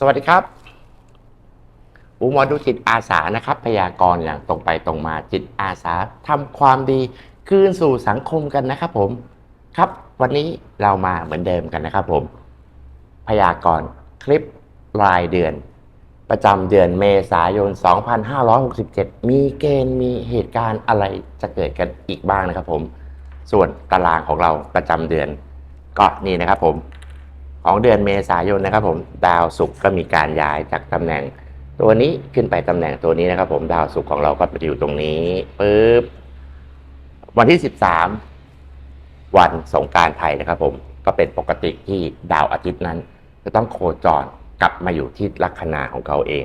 สวัสดีครับอุหมอดูจิตอาสานะครับ พยากรณ์อย่างตรงไปตรงมาจิตอาสาทำความดีคืนสู่สังคมกันนะครับผม ครับ วันนี้เรามาเหมือนเดิมกันนะครับผม พยากรณ์คลิปรายเดือน ประจำเดือนเมษายน 2567 มีเกณฑ์มีเหตุการณ์อะไรจะเกิดกันอีกบ้างนะครับผม ส่วนตารางของเราประจำเดือนก็นี่นะครับผม ของเดือนเมษายนนะครับผมดาวศุกร์ก็มีการย้ายจากตำแหน่ง ตัวนี้ขึ้นไปตำแหน่งตัวนี้นะครับ ผมดาวศุกร์ของเราก็ไปอยู่ตรงนี้ปุ๊บวันที่ 13 วันสงการไทยนะครับ ผมก็เป็นปกติที่ดาวอาทิตย์นั้น จะต้องโคจรกลับมาอยู่ที่ลัคนาของเขาเอง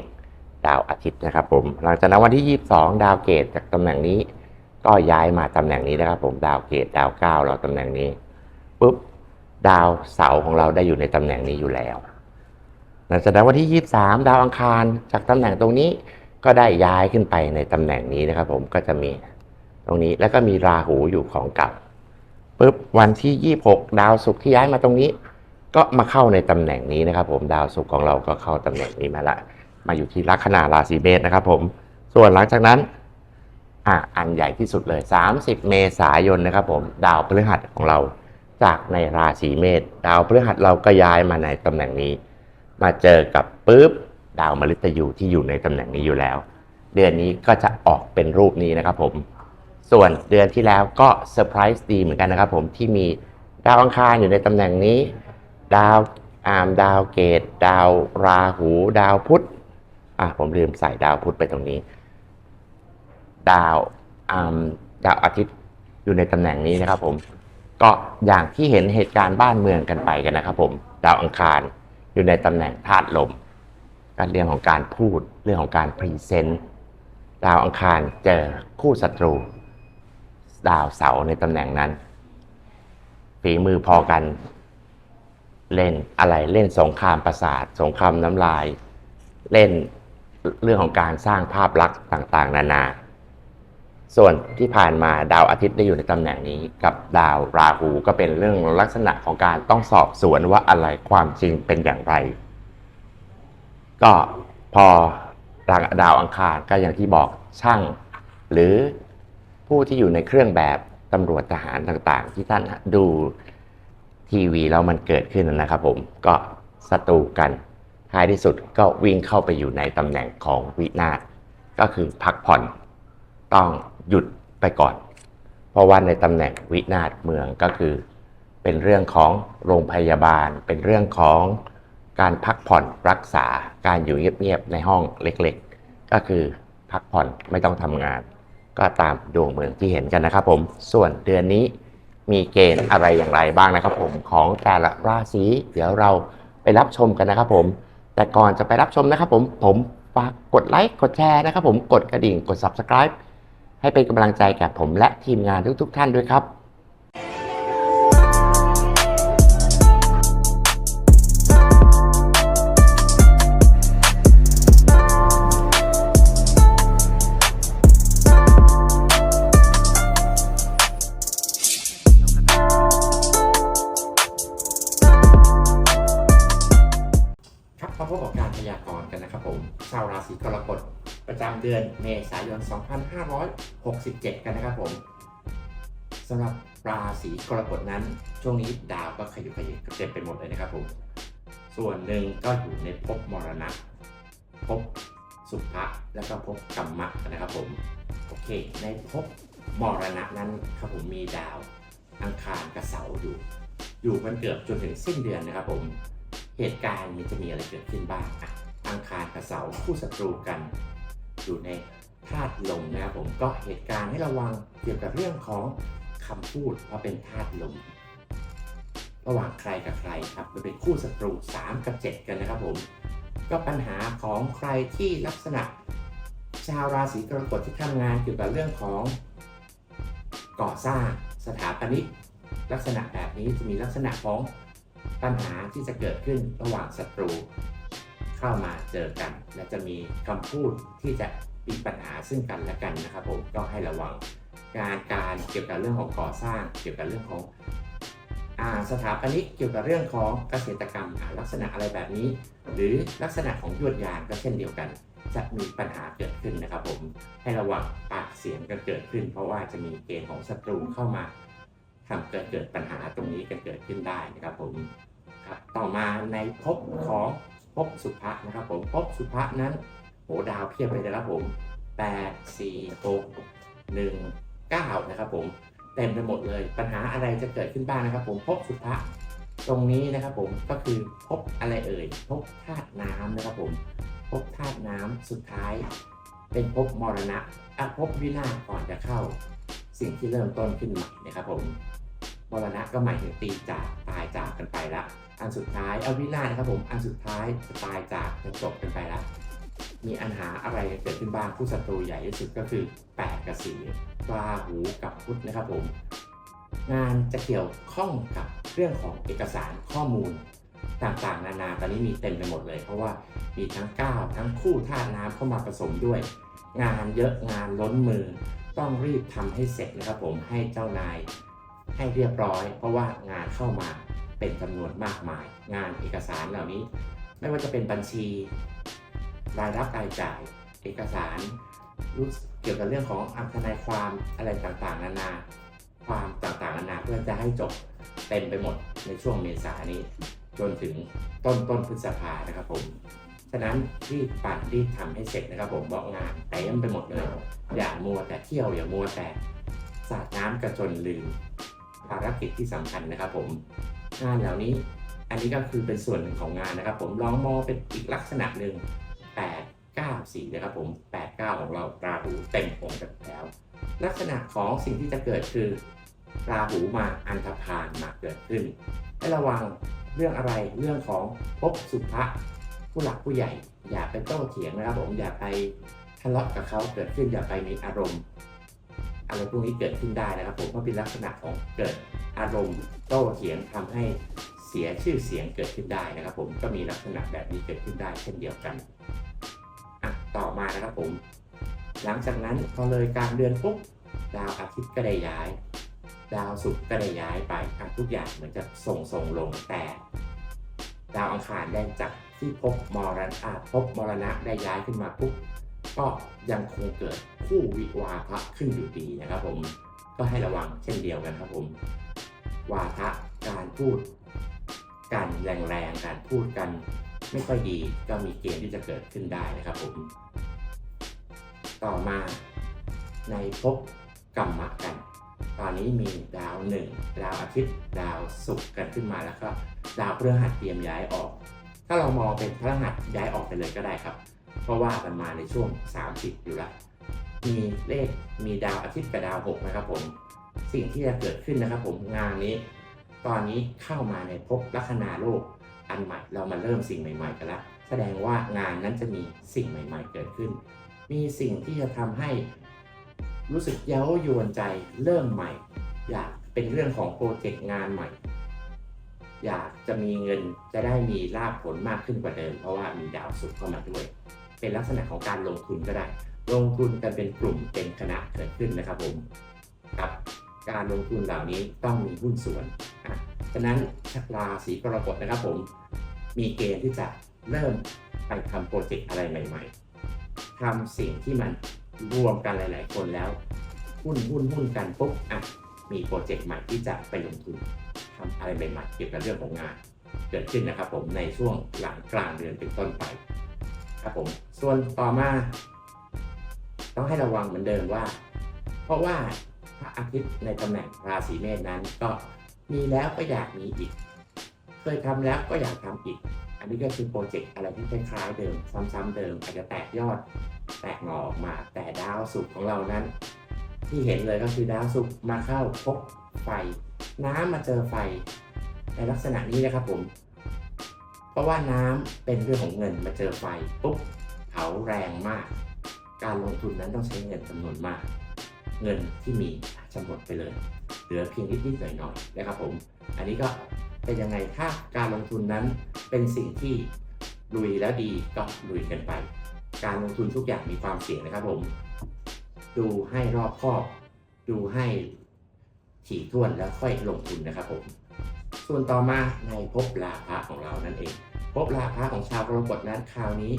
ดาวอาทิตย์นะครับ ผม หลังจากนั้นวันที่ 22 ดาวเกตจากตำแหน่งนี้ ก็ย้ายมาตำแหน่งนี้นะครับ ผมดาวเกตดาวเก้าเราตำแหน่งนี้ปุ๊บ ดาวเสาของเราได้อยู่ในตำแหน่งนี้อยู่แล้วหลังจากนั้นวันที่ 23 ดาวอังคารจากตำแหน่งตรงนี้ก็ได้ย้ายขึ้นไปในตำแหน่งนี้นะครับ ผมก็จะมีตรงนี้แล้วก็มีราหูอยู่ของเก่าปุ๊บวันที่ 26 ดาวศุกร์ที่ย้ายมาตรงนี้ ก็มาเข้าในตำแหน่งนี้นะครับ ผมดาวศุกร์ของเราก็เข้าตำแหน่งนี้มาละ มาอยู่ที่ลัคนาราศีเมษนะครับ ผม ส่วนหลังจากนั้นอะอันใหญ่ที่สุดเลย 30 เมษายนนะครับ ผมดาวพฤหัสของเรา จากในราศีเมษดาวพฤหัสเราก็ย้ายมาในตำแหน่งนี้ มาเจอกับปุ๊บดาวมฤตยูที่อยู่ในตำแหน่งนี้อยู่แล้ว เดือนนี้ก็จะออกเป็นรูปนี้นะครับผม ส่วนเดือนที่แล้วก็เซอร์ไพรส์ดีเหมือนกันนะครับผมที่มีดาวอังคารอยู่ในตำแหน่งนี้ ดาวอามดาวเกต ดาวราหู ดาวพุธอะผมลืมใส่ดาวพุธไปตรงนี้ ดาวอามดาวอาทิตย์อยู่ในตำแหน่งนี้นะครับผม ก็อย่างที่เห็นเหตุการณ์บ้านเมืองกันไปกันนะครับผมดาวอังคารอยู่ในตำแหน่งธาตุลมการเรื่องของการพูดเรื่องของการพรีเซนต์ดาวอังคารเจอคู่ศัตรู ดาวเสาร์ในตำแหน่งนั้นฝีมือพอกัน เล่นอะไรเล่นสงครามประสาท สงครามน้ำลาย เล่นเรื่องของการสร้างภาพลักษณ์ต่าง ๆ นานา ส่วนที่ผ่านมาดาวอาทิตย์ได้อยู่ในตำแหน่งนี้ กับดาวราหูก็เป็นเรื่องลักษณะของการต้องสอบสวนว่าอะไรความจริงเป็นอย่างไร ก็พอดาวอังคารก็อย่างที่บอกช่างหรือผู้ที่อยู่ในเครื่องแบบตำรวจทหารต่างๆ ที่ท่านดูทีวีแล้วมันเกิดขึ้นนะครับผมก็ศัตรูกันท้ายที่สุดก็วิ่งเข้าไปอยู่ในตำแหน่งของวินาศก็คือพักผ่อนต้อง หยุดไปก่อน เพราะว่าในตำแหน่งวินาศเมืองก็คือ เป็นเรื่องของโรงพยาบาล เป็นเรื่องของการพักผ่อนรักษาการอยู่เงียบๆในห้องเล็กๆ ก็คือพักผ่อนไม่ต้องทำงาน ก็ตามดวงเมืองที่เห็นกันนะครับผม ส่วนเดือนนี้มีเกณฑ์อะไรอย่างไรบ้างนะครับผมของแต่ละราศีเดี๋ยวเราไปรับชมกันนะครับผม แต่ก่อนจะไปรับชมนะครับผมผมฝากกดไลค์กดแชร์นะครับผมกดกระดิ่งกด subscribe ให้เป็นกำลังใจแก่ผมและทีมงานทุกๆท่านด้วยครับครับมาพบกับการพยากรณ์กันนะครับผมชาวราศีกรกฎ ประจำเดือนเมษายน 2567 กันนะครับผมสำหรับราศีกรกฎนั้น ช่วงนี้ดาวก็ขยุกขยิบเต็มไปหมดเลยนะครับผม ส่วนหนึ่งก็อยู่ในภพมรณะภพสุภะแล้วก็ภพกรรมะนะครับผม โอเค ในภพมรณะนั้นครับผมมีดาวอังคารกับเสาร์อยู่ อยู่กันเกือบจนถึงสิ้นเดือนนะครับผม เหตุการณ์นี้จะมีอะไรเกิดขึ้นบ้างอะอังคารกับเสาร์คู่ศัตรูกัน อยู่ในธาตุลมนะครับผมก็เหตุการณ์ให้ระวังเกี่ยวกับเรื่องของคำพูดเพราะเป็นธาตุลมระหว่างใครกับใครครับมันเป็นคู่ศัตรู 3 กับ 7 กันนะครับผม ก็ปัญหาของใครที่ลักษณะ ชาวราศีกรกฎที่ทำงานเกี่ยวกับเรื่องของ ก่อสร้างสถาปนิกลักษณะแบบนี้จะมีลักษณะของปัญหาที่จะเกิดขึ้นระหว่างศัตรู เข้ามาเจอกัน และจะมีคำพูดที่จะมีปัญหาซึ่งกันและกันนะครับผมก็ให้ระวังการการเกี่ยวกับเรื่องของก่อสร้าง เกี่ยวกับเรื่องของสถาปนิกเกี่ยวกับเรื่องของเกษตรกรรมลักษณะอะไรแบบนี้ หรือลักษณะของยวดยานก็เช่นเดียวกัน จะมีปัญหาเกิดขึ้นนะครับผมให้ระวังปากเสียงกันเกิดขึ้น เพราะว่าจะมีเกณฑ์ของศัตรูเข้ามาทำเกิดเกิดปัญหาตรงนี้กันเกิดขึ้นได้นะครับผมครับต่อมาในภพของ ภพสุภะนะครับผมภพสุภะนั้นโหดาวเพียบเลยนะครับผม8 4 6 1 9นะครับผมเต็มไปหมดเลยปัญหาอะไรจะเกิดขึ้นบ้างนะครับ ผมภพสุภะตรงนี้นะครับผมก็คือภพอะไรเอ่ยภพธาตุน้ำนะครับผมภพธาตุน้ำสุดท้าย เป็นภพมรณะอะภพวินาศก่อนจะเข้า สิ่งที่เริ่มต้นขึ้นใหม่นะครับผมมรณะก็หมายถึงตีจากตายจากกันไปละ อันสุดท้ายเอาวินานะครับผมอันสุดท้ายจะตายจากจะจบกันไปละมีอันหาอะไรเกิดขึ้นบ้างผู้ศัตรูใหญ่ที่สุดก็คือ8กับ4ราหูกับพุทธนะครับผม งานจะเกี่ยวข้องกับเรื่องของเอกสารข้อมูลต่างๆ นานาตอนนี้มีเต็มไปหมดเลย เพราะว่ามีทั้งก้าวทั้งคู่ธาตุน้ำเข้ามาผสมด้วย งานเยอะงานล้นมือ ต้องรีบทำให้เสร็จนะครับผมให้เจ้านายให้เรียบร้อย เพราะว่างานเข้ามา เป็นจำนวนมากมาย งานเอกสารเหล่านี้ ไม่ว่าจะเป็นบัญชี รายรับรายจ่าย เอกสารรู้เกี่ยวกับเรื่องของอัทนายความอะไรต่างๆ นานา ความต่างๆ นานาเพื่อจะให้จบเต็มไปหมดในช่วงเมษายนนี้ จนถึงต้นต้นพฤษภานะครับผมฉะนั้นรีบปั่นรีบทำให้เสร็จนะครับผมบอกงานเต็มไปหมดเลยอย่ามัวแต่เที่ยวอย่ามัวแต่สาดน้ำกระจนลืมภารกิจที่สำคัญนะครับผม งานเหล่านี้ อันนี้ก็คือเป็นส่วนหนึ่งของงานนะครับ ผมลองมองเป็นอีกลักษณะหนึ่ง8 9 4นะครับผม8 9 ของเราราหูเต็มองค์กันแล้ว ลักษณะของสิ่งที่จะเกิดคือราหูมาอันธพาลมาเกิดขึ้นให้ระวังเรื่องอะไรเรื่องของภพสุภะผู้หลักผู้ใหญ่ อย่าไปโต้เถียงนะครับผมอย่าไปทะเลาะกับเขาเกิดขึ้นอย่าไปมีอารมณ์ อะไรพวกนี้เกิดขึ้นได้นะครับ ผมเพราะเป็นลักษณะของเกิดอารมณ์โต้เถียงทำให้เสียชื่อเสียงเกิดขึ้นได้นะครับ ผมก็มีลักษณะแบบนี้เกิดขึ้นได้เช่นเดียวกันอะต่อมานะครับผม หลังจากนั้นพอเลยกลางเดือนปุ๊บดาวอาทิตย์ก็ได้ย้าย ดาวศุกร์ก็ได้ย้ายไปทุกอย่างเหมือนจะส่งส่งลงแต่ดาวอังคารได้จากที่พบมรณะพบมรณะได้ย้ายขึ้นมาปุ๊บ ก็ยังคงเกิดคู่วิวาทะขึ้นอยู่ดีนะครับ ผมก็ให้ระวังเช่นเดียวกันครับผม วาทะการพูดกันแรงๆการพูดกันไม่ค่อยดีก็มีเกณฑ์ที่จะเกิดขึ้นได้นะครับผม ต่อมาในภพกรรมะกัน ตอนนี้มีดาวหนึ่งดาวอาทิตย์ดาวศุกร์กันขึ้นมาแล้วก็ดาวพฤหัสเตรียมย้ายออก ถ้าเรามองเป็นพฤหัสย้ายออกไปเลยก็ได้ครับ เพราะว่ามันมาในช่วง 30 อยู่ล้วมีเลขมีดาวอาทิตย์กับดาวหกนะครับผม สิ่งที่จะเกิดขึ้นนะครับผมงานนี้ ตอนนี้เข้ามาในภพลัคนาโลกอันใหม่เรามาเริ่มสิ่งใหม่ ๆ กันล้วแสดงว่างานนั้นจะมีสิ่งใหม่ ๆ เกิดขึ้น มีสิ่งที่จะทำให้รู้สึกเย้ายวนใจเริ่มใหม่ อยากเป็นเรื่องของโปรเจกต์งานใหม่ อยากจะมีเงินจะได้มีลาภผลมากขึ้นกว่าเดิม เพราะว่ามีดาวศุกร์เข้ามาด้วย เป็นลักษณะของการลงทุนก็ได้ ลงทุนกันเป็นกลุ่มเป็นคณะเกิดขึ้นนะครับผมครับการลงทุนเหล่านี้ต้องมีหุ้นส่วนฉะนั้นราศีกรกฎนะครับผม มีเกณฑ์ที่จะเริ่มไปทำโปรเจกต์อะไรใหม่ๆทำสิ่งที่มันรวมกันหลาย ๆ คนแล้วหุ้นหุ้นหุ้นกันปุ๊บอะมีโปรเจกต์ใหม่ที่จะไปลงทุนทำอะไรใหม่ๆเกี่ยวกับเรื่องของงาน เกิดขึ้นนะครับผมในช่วงหลังกลางเดือนเป็นต้นไป ครับผมส่วนต่อมา ต้องให้ระวังเหมือนเดิมว่า เพราะว่าพระอาทิตย์ในตำแหน่งราศีเมษนั้นก็มีแล้วก็อยากมีอีก เคยทำแล้วก็อยากทำอีก อันนี้ก็คือโปรเจกต์อะไรที่คล้ายๆเดิม ซ้ำๆเดิมอาจจะแตกยอด แตกหน่อออกมา แต่ดาวศุกร์ของเรานั้น ที่เห็นเลยก็คือดาวศุกร์มาเข้าพบไฟ น้ำมาเจอไฟในลักษณะนี้นะครับผม เพราะว่าน้ำเป็นเรื่องของเงินมาเจอไฟปุ๊บเผาแรงมาก การลงทุนนั้นต้องใช้เงินจำนวนมาก เงินที่มีจจะหมดไปเลย เหลือเพียงนิดๆหน่อยๆนะครับผม อันนี้ก็เป็นยังไงถ้าการลงทุนนั้นเป็นสิ่งที่ลุยแล้วดีก็ลุยกันไป การลงทุนทุกอย่างมีความเสี่ยงนะครับผม ดูให้รอบคอบ ดูให้ถี่ถ้วนแล้วค่อยลงทุนนะครับผม ส่วนต่อมาในภพลาภะของเรานั่นเองภพลาภะของชาวกรกฎนั้นคราวนี้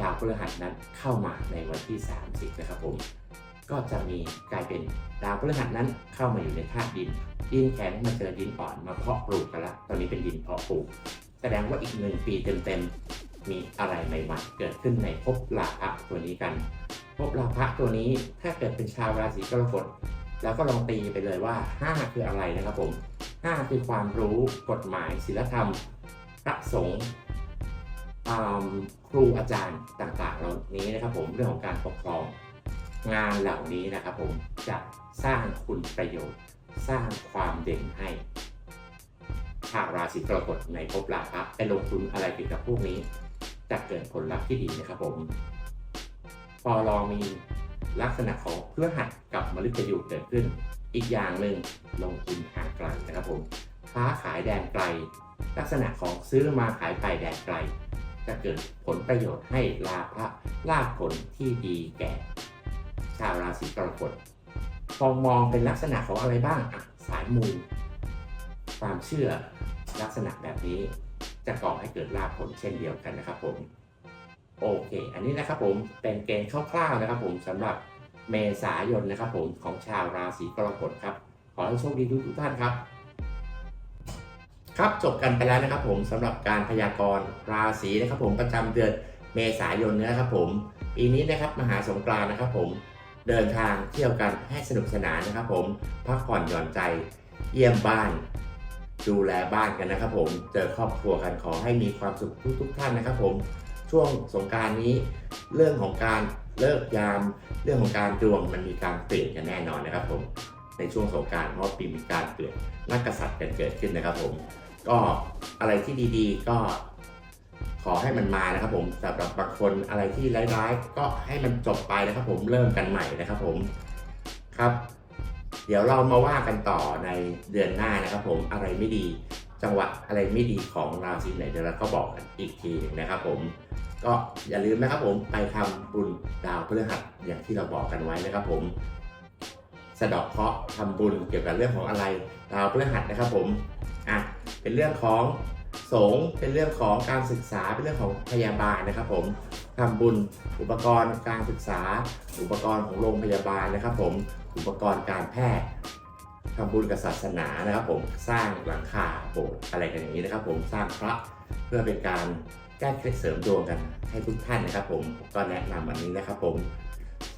ดาวพฤหัสนั้นเข้ามาในวันที่ 30 นะครับผม ก็จะมีกลายเป็นดาวพฤหัสนั้นเข้ามาอยู่ในธาตุดิน ดินแข็งมาเจอดินอ่อนมาเพาะปลูกกันละ ตอนนี้เป็นดินเพาะปลูก แสดงว่าอีกหนึ่งปีเต็มๆ มีอะไรใหม่ๆเกิดขึ้นในภพลาภะตัวนี้กันภพลาภะตัวนี้ถ้าเกิดเป็นชาวราศีกรกฎแล้วก็ลองตีไปเลยว่า 5 คืออะไรนะครับผม 5 คือความรู้กฎหมายศีลธรรมพระสงฆ์ครูอาจารย์ต่างๆ เหล่านี้นะครับผมเรื่องของการปกครองงานเหล่านี้นะครับผมจะสร้างคุณประโยชน์ สร้างความเด่นให้ชาวราศีกรกฎในภพลาภะไปลงทุนอะไรเกี่ยวกับพวกนี้จะเกิดผลลัพธ์ที่ดีนะครับผมพอลองมีลักษณะของเพื่อหัดกับมฤตยูเกิดขึ้น อีกอย่างหนึ่งลงทุนทางไกลนะครับผมค้าขายแดนไกล ลักษณะของซื้อมาขายไปแดนไกล จะเกิดผลประโยชน์ให้ลาภะลาภผลที่ดีแก่ ชาวราศีกรกฎพองมองเป็นลักษณะของอะไรบ้างอะสายมูความเชื่อลักษณะแบบนี้จะก่อให้เกิดลาภผลเช่นเดียวกันนะครับผม โอเค อันนี้นะครับผมเป็นเกณฑ์คร่าวๆนะครับผมสำหรับ เมษายนนะครับผมของชาวราศีกรกฎครับ ขอให้โชคดีทุกๆท่านครับ ครับจบกันไปแล้วนะครับผมสำหรับการพยากรณ์ราศีนะครับผมประจำเดือนเมษายนนะครับผมปีนี้นะครับมหาสงกรานต์นะครับผมเดินทางเที่ยวกันให้สนุกสนานนะครับผมพักผ่อนหย่อนใจเยี่ยมบ้าน ดูแลบ้านกันนะครับ ผมเจอครอบครัวกันขอให้มีความสุขทุกๆท่านนะครับ ผมช่วงสงกรารนี้เรื่องของการ เลิกยาม เรื่องของการดวงมันมีการเปลี่ยนกันแน่นอนนะครับผมในช่วงสงการเพราะปีมีการเปลี่ยนนักกษัตริย์กันเกิดขึ้นนะครับผมก็อะไรที่ดีๆ ก็ขอให้มันมานะครับผมสำหรับบางคนอะไรที่ร้ายๆก็ให้มันจบไปนะครับผมเริ่มกันใหม่นะครับผมครับ เดี๋ยวเรามาว่ากันต่อในเดือนหน้านะครับผมอะไรไม่ดีจังหวะอะไรไม่ดีของราศีไหนเดี๋ยวเราก็บอกกันอีกทีหนึงนะครับผม ก็อย่าลืมนะครับผมไปทำบุญดาวพฤหัสอย่างที่เราบอกกันไว้นะครับผมสะดอกเคราะห์ทำบุญเกี่ยวกับเรื่องของอะไรดาวพฤหัสนะครับผมอะเป็นเรื่องของสงเป็นเรื่องของการศึกษาเป็นเรื่องของพยาบาลนะครับ ผมทำบุญอุปกรณ์การศึกษา อุปกรณ์ของโรงพยาบาลนะครับ ผมอุปกรณ์การแพทย์ทำบุญกับศาสนานะครับ ผมสร้างหลังคาโบสถ์อะไรกันอย่างนี้นะครับ ผมสร้างพระ เพื่อเป็นการแก้เคล็ดเสริมดวงกันให้ทุกท่านนะครับผมก็แนะนำอันนี้นะครับผม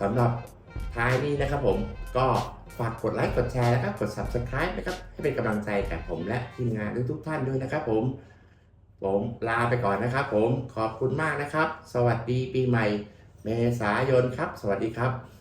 สำหรับท้ายนี้นะครับผมก็ฝากกดไลค์กดแชร์นะครับกด subscribe นะครับให้เป็นกำลังใจแก่ผมและทีมงานทุกท่านด้วยนะครับผม ผมลาไปก่อนนะครับผมขอบคุณมากนะครับ สวัสดีปีใหม่ เมษายนครับ สวัสดีครับ